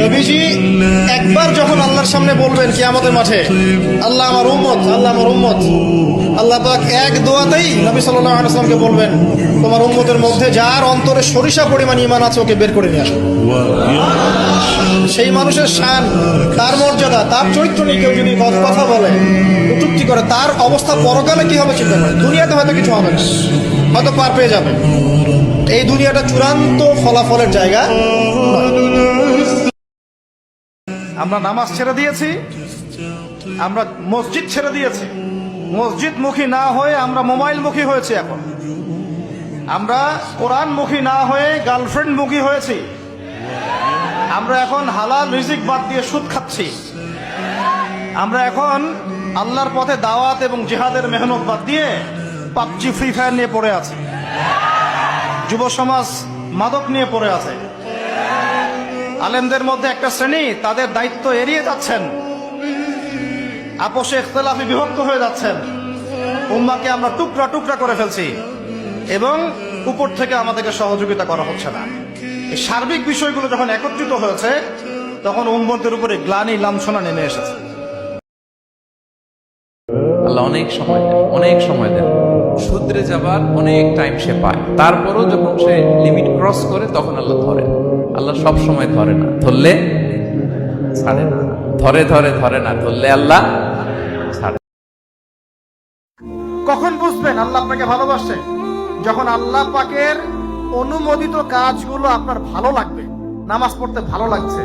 নবীজি, একবার যখন আল্লাহর সামনে বলবেন কি আমাদের মাঠে, আল্লাহ আমার উম্মত, আল্লাহ আমার উম্মত, আল্লাহ পাক এক দোয়াতেই নবী সাল্লাল্লাহু আলাইহি ওয়াসাল্লামকে বলবেন, তোমার উম্মতের মধ্যে যার অন্তরে সরিষা পরিমাণ ঈমান আছে, ওকে বের করে নিয়ে আসো। সেই মানুষের শান, তার মর্যাদা, তার চরিত্র নিয়ে কেউ যদি কথা বলে কটূক্তি করে, তার অবস্থা পরকালে কি হবে চিন্তা করে দুনিয়াতে হয়তো কিছু হবে না। হয়তো পার পেয়ে যাবে। এই দুনিয়াটা চূড়ান্ত ফলাফলের জায়গা। আমরা নামাজ ছেড়ে দিয়েছি, আমরা মসজিদ ছেড়ে দিয়েছি। মসজিদ মুখী না হয়ে আমরা মোবাইল মুখী হয়েছি এখন। আমরা কোরআন মুখী না হয়ে গার্লফ্রেন্ড মুখী হয়েছি। আমরা এখন হালাল রিজিক বাদ দিয়ে সুদ খাচ্ছি। আমরা এখন আল্লাহর পথে দাওয়াত এবং জেহাদের মেহনত বাদ দিয়ে পাবজি, ফ্রি ফায়ার নিয়ে পড়ে আছে। যুব সমাজ মাদক নিয়ে পড়ে আছে। আলেমদের মধ্যে একটা শ্রেণি, তাদের দায়িত্ব এড়িয়ে যাচ্ছেন। আপোষে ইখতলাফি বিভক্ত হয়ে যাচ্ছেন। উম্মাকে আমরা টুকরা টুকরা করে ফেলছি। এবং উপর থেকে আমাদেরকে সহযোগিতা করা হচ্ছে না। সার্বিক বিষয়গুলো যখন একত্রিত হয়েছে, তখন উম্মতের উপরে গ্লানি লাঞ্ছনা নেমে এসেছে। আল্লাহ অনেক সময় অনেক সময় দেন। শুধরে যাবার অনেক টাইম সে পায়। তারপরও যখন সে লিমিট ক্রস করে তখন আল্লাহ ধরে। আল্লাহ সব সময় ধরে না। ধরলে? ছাড়ে না। ধরে ধরে ধরে না। ধরলে আল্লাহ? ছাড়ে। কখন বুঝবেন আল্লাহ আপনাকে ভালোবাসছে যখন আল্লাহ পাকের অনুমোদিত কাজগুলো আপনার ভালো লাগবে। নামাজ পড়তে ভালো লাগছে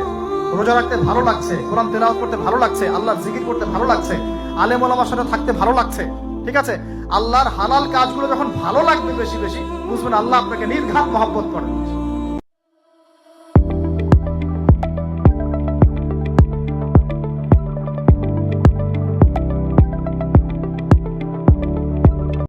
রোজা রাখতে ভালো লাগছে কোরআন তেলাওয়াত করতে ভালো লাগছে আল্লাহ জিকির করতে ভালো লাগছে আলেম ওলামার সাথে থাকতে ভালো লাগছে ঠিক আছে? আল্লাহর হালাল কাজগুলো যখন ভালো লাগবে বেশি বেশি, বুঝবেন আল্লাহ আপনাকে নির্ঘাত মহব্বত করেন।